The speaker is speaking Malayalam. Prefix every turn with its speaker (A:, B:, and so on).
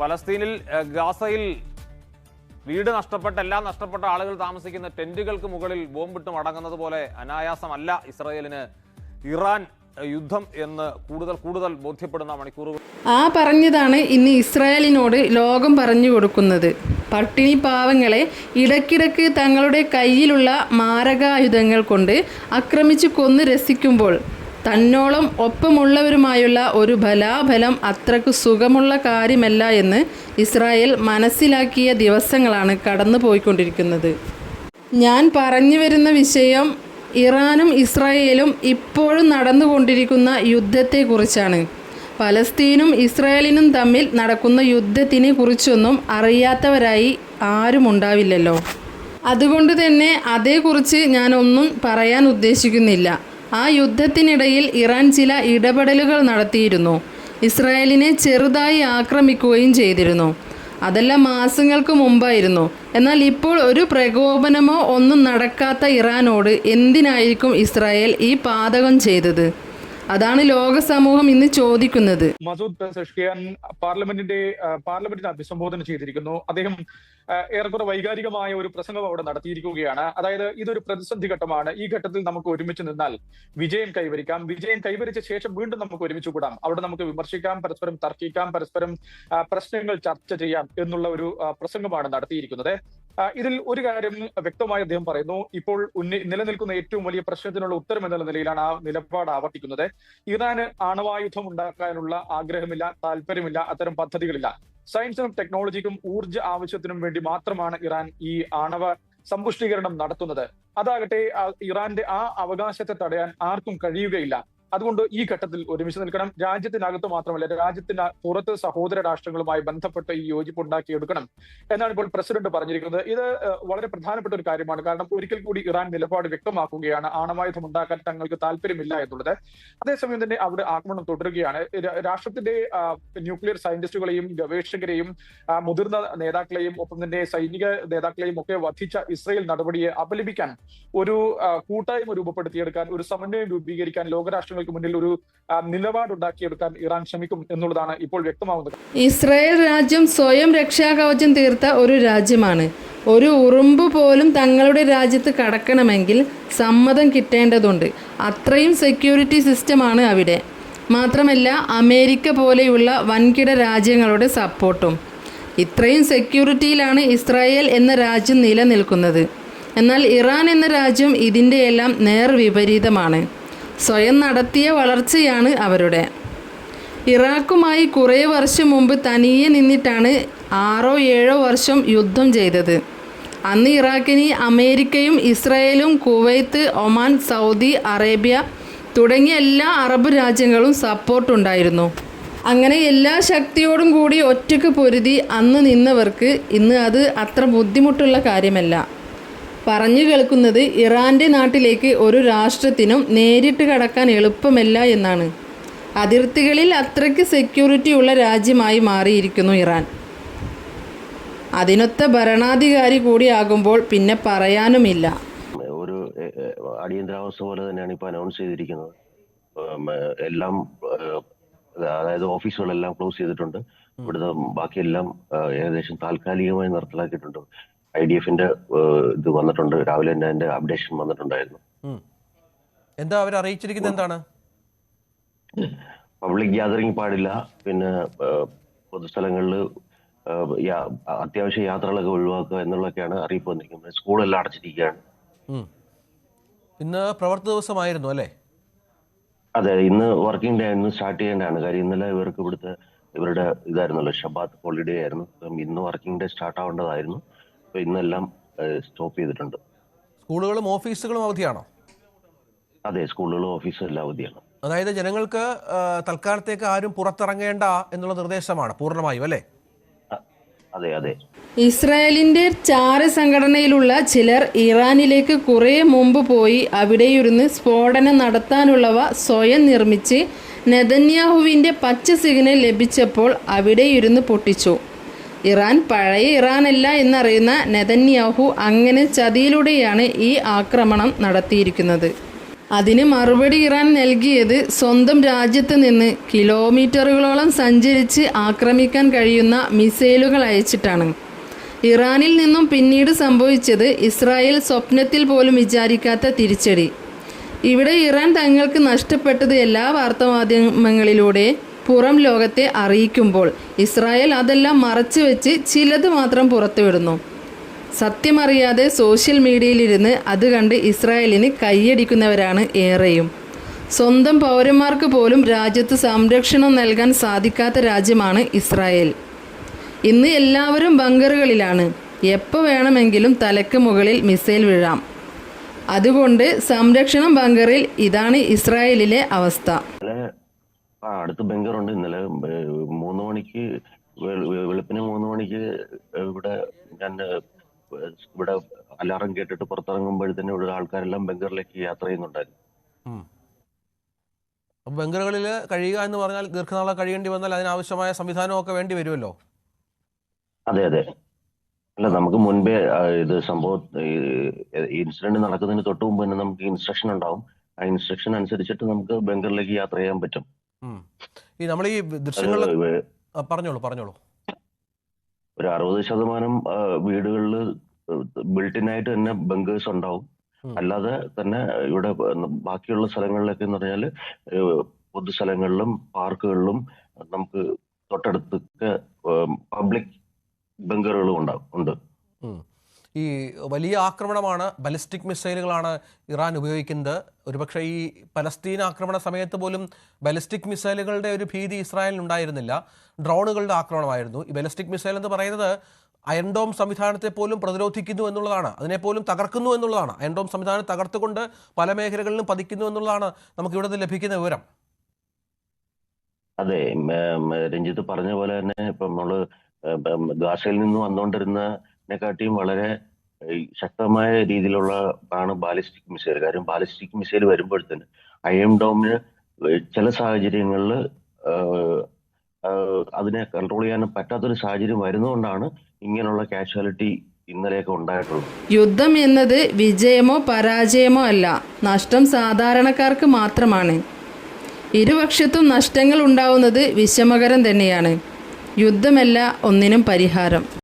A: പലസ്തീനിൽ ഗാസയിൽ വീട് നഷ്ടപ്പെട്ട എല്ലാം നഷ്ടപ്പെട്ട ആളുകൾ താമസിക്കുന്ന ടെന്റുകൾക്ക് മുകളിൽ ബോംബിട്ട് മടങ്ങുന്നത് പോലെ അനായാസമല്ല ഇസ്രായേലിന് ഇറാൻ യുദ്ധം എന്ന് കൂടുതൽ കൂടുതൽ ബോധ്യപ്പെടുന്ന മണിക്കൂറുകൾ.
B: ആ പറഞ്ഞതാണ് ഇന്ന് ഇസ്രായേലിനോട് ലോകം പറഞ്ഞു കൊടുക്കുന്നത്. പട്ടിണി പാവങ്ങളെ ഇടയ്ക്കിടയ്ക്ക് തങ്ങളുടെ കയ്യിലുള്ള മാരകായുധങ്ങൾ കൊണ്ട് ആക്രമിച്ചു കൊന്ന് രസിക്കുമ്പോൾ തന്നോളം ഒപ്പമുള്ളവരുമായുള്ള ഒരു ബലാബലം അത്രയ്ക്ക് സുഖമുള്ള കാര്യമല്ല എന്ന് ഇസ്രായേൽ മനസ്സിലാക്കിയ ദിവസങ്ങളാണ് കടന്നു പോയിക്കൊണ്ടിരിക്കുന്നത് ഞാൻ പറഞ്ഞു വരുന്ന വിഷയം ഇറാനും ഇസ്രായേലും ഇപ്പോഴും നടന്നുകൊണ്ടിരിക്കുന്ന യുദ്ധത്തെക്കുറിച്ചാണ്. പലസ്തീനും ഇസ്രായേലിനും തമ്മിൽ നടക്കുന്ന യുദ്ധത്തിനെ കുറിച്ചൊന്നും അറിയാത്തവരായി ആരും ഉണ്ടാവില്ലല്ലോ. അതുകൊണ്ട് തന്നെ അതേക്കുറിച്ച് ഞാനൊന്നും പറയാൻ ഉദ്ദേശിക്കുന്നില്ല. ആ യുദ്ധത്തിനിടയിൽ ഇറാൻ ചില ഇടപെടലുകൾ നടത്തിയിരുന്നു. ഇസ്രായേലിനെ ചെറുതായി ആക്രമിക്കുകയും ചെയ്തിരുന്നു. അതെല്ലാം മാസങ്ങൾക്ക് മുമ്പായിരുന്നു. എന്നാൽ ഇപ്പോൾ ഒരു പ്രകോപനമോ ഒന്നും നടക്കാത്ത ഇറാനോട് എന്തിനായിരിക്കും ഇസ്രായേൽ ഈ പാതകം ചെയ്തത്? അതാണ് ലോക സമൂഹം ഇന്ന് ചോദിക്കുന്നത്.
C: മസൂദ് പാർലമെന്റിന്റെ പാർലമെന്റിനെ അഭിസംബോധന ചെയ്തിരിക്കുന്നു. അദ്ദേഹം ഏറെക്കുറെ വൈകാരികമായ ഒരു പ്രസംഗം അവിടെ നടത്തിയിരിക്കുകയാണ്. അതായത് ഇതൊരു പ്രതിസന്ധി ഘട്ടമാണ്. ഈ ഘട്ടത്തിൽ നമുക്ക് ഒരുമിച്ച് നിന്നാൽ വിജയം കൈവരിക്കാം. വിജയം കൈവരിച്ച ശേഷം വീണ്ടും നമുക്ക് ഒരുമിച്ച് കൂടാം. അവിടെ നമുക്ക് വിമർശിക്കാം പരസ്പരം തർക്കിക്കാം പരസ്പരം പ്രശ്നങ്ങൾ ചർച്ച ചെയ്യാം എന്നുള്ള ഒരു പ്രസംഗമാണ് നടത്തിയിരിക്കുന്നത്. ഇതിൽ ഒരു കാര്യം വ്യക്തമായി അദ്ദേഹം പറയുന്നു. ഇപ്പോൾ നിലനിൽക്കുന്ന ഏറ്റവും വലിയ പ്രശ്നത്തിനുള്ള ഉത്തരം എന്നുള്ള നിലയിലാണ് ആ നിലപാട് ആവർത്തിക്കുന്നത്. ഇറാന് ആണവായുധം ഉണ്ടാക്കാനുള്ള ആഗ്രഹമില്ല താല്പര്യമില്ല അത്തരം പദ്ധതികളില്ല. സയൻസിനും ടെക്നോളജിക്കും ഊർജ ആവശ്യത്തിനും വേണ്ടി മാത്രമാണ് ഇറാൻ ഈ ആണവ സമ്പുഷ്ടീകരണം നടത്തുന്നത്. അതാകട്ടെ ഇറാന്റെ ആ അവകാശത്തെ തടയാൻ ആർക്കും കഴിയുകയില്ല. അതുകൊണ്ട് ഈ ഘട്ടത്തിൽ ഒരുമിച്ച് നിൽക്കണം. രാജ്യത്തിനകത്ത് മാത്രമല്ല രാജ്യത്തിന് പുറത്ത് സഹോദര രാഷ്ട്രങ്ങളുമായി ബന്ധപ്പെട്ട് ഈ യോജിപ്പ് ഉണ്ടാക്കിയെടുക്കണം എന്നാണ് ഇപ്പോൾ പ്രസിഡന്റ് പറഞ്ഞിരിക്കുന്നത്. ഇത് വളരെ പ്രധാനപ്പെട്ട ഒരു കാര്യമാണ്. കാരണം ഒരിക്കൽ കൂടി ഇറാൻ നിലപാട് വ്യക്തമാക്കുകയാണ്. ആണവായുധം ഉണ്ടാക്കാൻ തങ്ങൾക്ക് താല്പര്യമില്ല എന്നുള്ളത്. അതേസമയം തന്നെ അവിടെ ആക്രമണം തുടരുകയാണ്. രാഷ്ട്രത്തിന്റെ ന്യൂക്ലിയർ സയന്റിസ്റ്റുകളെയും ഗവേഷകരെയും മുതിർന്ന നേതാക്കളെയും ഒപ്പം തന്നെ സൈനിക നേതാക്കളെയും ഒക്കെ വധിച്ച ഇസ്രയേൽ നടപടിയെ അപലപിക്കാൻ ഒരു കൂട്ടായ്മ രൂപപ്പെടുത്തിയെടുക്കാൻ ഒരു സമന്വയം രൂപീകരിക്കാൻ ലോകരാഷ്ട്രങ്ങൾക്ക് മുന്നിൽ ഒരു നിലപാടുണ്ടാക്കിയെടുക്കാൻ ഇറാൻ ശ്രമിക്കും എന്നുള്ളതാണ് ഇപ്പോൾ വ്യക്തമാവുന്നത്.
B: ഇസ്രായേൽ രാജ്യം സ്വയം രക്ഷാകവചം തീർത്ത ഒരു രാജ്യമാണ്. ഒരു ഉറുമ്പ് പോലും തങ്ങളുടെ രാജ്യത്ത് കടക്കണമെങ്കിൽ സമ്മതം കിട്ടേണ്ടതുണ്ട്. അത്രയും സെക്യൂരിറ്റി സിസ്റ്റമാണ് അവിടെ. മാത്രമല്ല അമേരിക്ക പോലെയുള്ള വൻകിട രാജ്യങ്ങളുടെ സപ്പോർട്ടും. ഇത്രയും സെക്യൂരിറ്റിയിലാണ് ഇസ്രായേൽ എന്ന രാജ്യം നിലനിൽക്കുന്നത്. എന്നാൽ ഇറാൻ എന്ന രാജ്യം ഇതിന്റെയെല്ലാം നേർ വിപരീതമാണ് സ്വയം നടത്തിയ വളർച്ചയാണ് അവരുടെ. ഇറാഖുമായി കുറേ വർഷം മുമ്പ് തനിയെ നിന്നിട്ടാണ് ആറോ ഏഴോ വർഷം യുദ്ധം ചെയ്തത്. അന്ന് ഇറാഖിന് അമേരിക്കയും ഇസ്രായേലും കുവൈത്ത് ഒമാൻ സൗദി അറേബ്യ തുടങ്ങിയ എല്ലാ അറബ് രാജ്യങ്ങളും സപ്പോർട്ടുണ്ടായിരുന്നു അങ്ങനെ എല്ലാ ശക്തിയോടും കൂടി ഒറ്റയ്ക്ക് പൊരുതി അന്ന് നിന്നവർക്ക് ഇന്ന് അത് അത്ര ബുദ്ധിമുട്ടുള്ള കാര്യമല്ല. പറഞ്ഞു കേൾക്കുന്നത് ഇറാന്റെ നാട്ടിലേക്ക് ഒരു രാഷ്ട്രത്തിനും നേരിട്ട് കടക്കാൻ എളുപ്പമല്ല എന്നാണ്. അതിർത്തികളിൽ അത്രയ്ക്ക് സെക്യൂരിറ്റി ഉള്ള രാജ്യമായി മാറിയിരിക്കുന്നു ഇറാൻ. അതിനൊത്ത ഭരണാധികാരി കൂടിയാകുമ്പോൾ പിന്നെ പറയാനുമില്ല.
D: ഒരു അടിയന്തരാവസ്ഥ പോലെ തന്നെയാണ് ഇപ്പൊ അനൗൺസ് ചെയ്തിരിക്കുന്നത്. എല്ലാം അതായത് ഓഫീസുകളെല്ലാം ക്ലോസ് ചെയ്തിട്ടുണ്ട്. ഇവിടുത്തെ ബാക്കിയെല്ലാം ഏകദേശം താൽക്കാലികമായി നിർത്തലാക്കിയിട്ടുണ്ട്. ഐ ഡി എഫിന്റെ ഇത് വന്നിട്ടുണ്ട്. രാവിലെ തന്നെ അതിന്റെ അപ്ഡേഷൻ വന്നിട്ടുണ്ടായിരുന്നു.
E: എന്താ അവർ അറിയിച്ചിരിക്കുന്നത് എന്താണ്?
D: പബ്ലിക് ഗ്യാതറിംഗ് പാടില്ല. പിന്നെ പൊതുസ്ഥലങ്ങളിൽ അത്യാവശ്യ യാത്രകളൊക്കെ ഒഴിവാക്കുക എന്നുള്ളതൊക്കെയാണ് അറിയിപ്പ് വന്നിരിക്കുന്നത്. സ്കൂളെല്ലാം അടച്ചിരിക്കുകയാണ്.
E: ഇന്ന് പ്രവർത്തി ദിവസമായിരുന്നു അല്ലേ?
D: അതെ ഇന്ന് വർക്കിംഗ് ഡേ ആയിരുന്നു സ്റ്റാർട്ട് ചെയ്യേണ്ടതാണ്. കാര്യം ഇന്നലെ ഇവർക്ക് ഇവിടുത്തെ ഇവരുടെ ഇതായിരുന്നല്ലോ ഷബാത്ത് ഹോളിഡേ ആയിരുന്നു. ഇന്ന് വർക്കിംഗ് ഡേ സ്റ്റാർട്ട് ആവേണ്ടതായിരുന്നു. അപ്പൊ ഇന്നെല്ലാം സ്റ്റോപ്പ് ചെയ്തിട്ടുണ്ട്.
E: സ്കൂളുകളും ഓഫീസുകളും അവധിയാണോ?
D: അതെ സ്കൂളുകളും ഓഫീസും എല്ലാം അവധിയാണ്.
E: അതായത് ജനങ്ങൾക്ക് തൽക്കാലത്തേക്ക് ആരും പുറത്തിറങ്ങേണ്ട എന്നുള്ള നിർദ്ദേശമാണ് പൂർണമായും അല്ലേ?
D: അതെ അതെ.
B: ഇസ്രായേലിന്റെ ചാര സംഘടനയിലുള്ള ചിലർ ഇറാനിലേക്ക് കുറേ മുമ്പ് പോയി അവിടെയിരുന്ന് സ്ഫോടനം നടത്താനുള്ളവ സ്വയം നിർമ്മിച്ച് നെതന്യാഹുവിന്റെ പച്ച സിഗ്നൽ ലഭിച്ചപ്പോൾ അവിടെ ഇരുന്ന് പൊട്ടിച്ചു. ഇറാൻ പഴയ ഇറാനല്ല എന്നറിയുന്ന നെതന്യാഹു അങ്ങനെ ചതിയിലൂടെയാണ് ഈ ആക്രമണം നടത്തിയിരിക്കുന്നത്. അതിന് മറുപടി ഇറാൻ നൽകിയത് സ്വന്തം രാജ്യത്ത് നിന്ന് കിലോമീറ്ററുകളോളം സഞ്ചരിച്ച് ആക്രമിക്കാൻ കഴിയുന്ന മിസൈലുകൾ അയച്ചിട്ടാണ്. ഇറാനിൽ നിന്നും പിന്നീട് സംഭവിച്ചത് ഇസ്രായേൽ സ്വപ്നത്തിൽ പോലും വിചാരിക്കാത്ത തിരിച്ചടി. ഇവിടെ ഇറാൻ തങ്ങൾക്ക് നഷ്ടപ്പെട്ടത് എല്ലാ വാർത്താമാധ്യമങ്ങളിലൂടെ പുറം ലോകത്തെ അറിയിക്കുമ്പോൾ ഇസ്രായേൽ അതെല്ലാം മറച്ചു വെച്ച് ചിലത് മാത്രം പുറത്തുവിടുന്നു. സത്യമറിയാതെ സോഷ്യൽ മീഡിയയിലിരുന്ന് അത് കണ്ട് ഇസ്രായേലിന് കൈയടിക്കുന്നവരാണ് ഏറെയും. സ്വന്തം പൗരന്മാർക്ക് പോലും രാജ്യത്ത് സംരക്ഷണം നൽകാൻ സാധിക്കാത്ത രാജ്യമാണ് ഇസ്രായേൽ. ഇന്ന് എല്ലാവരും ബങ്കറുകളിലാണ്. എപ്പോൾ വേണമെങ്കിലും തലക്ക് മുകളിൽ മിസൈൽ വീഴാം. അതുകൊണ്ട് സംരക്ഷണം ബങ്കറിൽ ഇതാണ് ഇസ്രായേലിലെ അവസ്ഥ.
D: ആ അടുത്ത് ബംഗറുണ്ട്. ഇന്നലെ മൂന്ന് മണിക്ക് വെളുപ്പിന് മൂന്ന് മണിക്ക് ഇവിടെ ഞാൻ ഇവിടെ അലാറം കേട്ടിട്ട് പുറത്തിറങ്ങുമ്പോഴത്തേനും ഇവിടെ ആൾക്കാരെല്ലാം ബംഗറിലേക്ക് യാത്ര ചെയ്യുന്നുണ്ടായിരുന്നു.
E: ബംഗറുകളിൽ കഴിയുക എന്ന് പറഞ്ഞാൽ ദീർഘനാളെ കഴിയേണ്ടി വന്നാൽ അതിനാവശ്യമായ സംവിധാനമൊക്കെ വേണ്ടി വരുമല്ലോ?
D: അതെ അതെ. അല്ല നമുക്ക് മുൻപേ ഇത് സംഭവം ഇൻസിഡന്റ് നടക്കുന്നതിന് തൊട്ട് മുമ്പ് തന്നെ നമുക്ക് ഇൻസ്ട്രക്ഷൻ ഉണ്ടാവും. ആ ഇൻസ്ട്രക്ഷൻ അനുസരിച്ചിട്ട് നമുക്ക് ബംഗറിലേക്ക് യാത്ര ചെയ്യാൻ പറ്റും.
E: ഈ നമ്മൾ ഈ ദൃശ്യങ്ങൾ പറഞ്ഞോളൂ പറഞ്ഞോളൂ.
D: ഒരു അറുപത് ശതമാനം വീടുകളിൽ ബിൽട്ടിൻ ആയിട്ട് തന്നെ ബങ്കേഴ്സ് ഉണ്ടാവും. അല്ലാതെ തന്നെ ഇവിടെ ബാക്കിയുള്ള സ്ഥലങ്ങളിലൊക്കെ എന്ന് പറഞ്ഞാൽ പൊതുസ്ഥലങ്ങളിലും പാർക്കുകളിലും നമുക്ക് തൊട്ടടുത്തൊക്കെ പബ്ലിക് ബങ്കറുകളും ഉണ്ടാവും ഉണ്ട്.
E: ഈ വലിയ ആക്രമണമാണ് ബലിസ്റ്റിക് മിസൈലുകളാണ് ഇറാൻ ഉപയോഗിക്കുന്നത്. ഒരുപക്ഷെ ഈ പലസ്തീൻ ആക്രമണ സമയത്ത് പോലും ബലിസ്റ്റിക് മിസൈലുകളുടെ ഒരു ഭീതി ഇസ്രായേലിന് ഉണ്ടായിരുന്നില്ല. ഡ്രോണുകളുടെ ആക്രമണമായിരുന്നു. ഈ ബലിസ്റ്റിക് മിസൈൽ എന്ന് പറയുന്നത് അയൺഡോം സംവിധാനത്തെ പോലും പ്രതിരോധിക്കുന്നു എന്നുള്ളതാണ്. അതിനെപ്പോലും തകർക്കുന്നു എന്നുള്ളതാണ്. അയൺഡോം സംവിധാനം തകർത്തുകൊണ്ട് പല മേഖലകളിലും പതിക്കുന്നു എന്നുള്ളതാണ് നമുക്ക് ഇവിടെ ലഭിക്കുന്ന വിവരം.
D: അതെ രഞ്ജിത്ത് പറഞ്ഞ പോലെ തന്നെ ഇപ്പം നമ്മൾ ഗാസയിൽ നിന്ന് വന്നുകൊണ്ടിരുന്നതിനെക്കാട്ടിയും വളരെ ശക്തമായ രീതിയിലുള്ള ആണ് ബാലിസ്റ്റിക് മിസൈൽ. കാര്യം ബാലിസ്റ്റിക് മിസൈൽ വരുമ്പോഴത്തേന് അയം ഡോമിന് ചില സാഹചര്യങ്ങളിൽ അതിനെ കൺട്രോൾ ചെയ്യാൻ പറ്റാത്തൊരു സാഹചര്യം വരുന്നതുകൊണ്ടാണ് ഇങ്ങനെയുള്ള കാഷ്വാലിറ്റി ഇന്നലെയൊക്കെ ഉണ്ടായിട്ടുള്ളത്.
B: യുദ്ധം എന്നത് വിജയമോ പരാജയമോ അല്ല. നഷ്ടം സാധാരണക്കാർക്ക് മാത്രമാണ്. ഇരുപക്ഷത്തും നഷ്ടങ്ങൾ ഉണ്ടാവുന്നത് വിഷമകരം തന്നെയാണ്. യുദ്ധമല്ല ഒന്നിനും പരിഹാരം.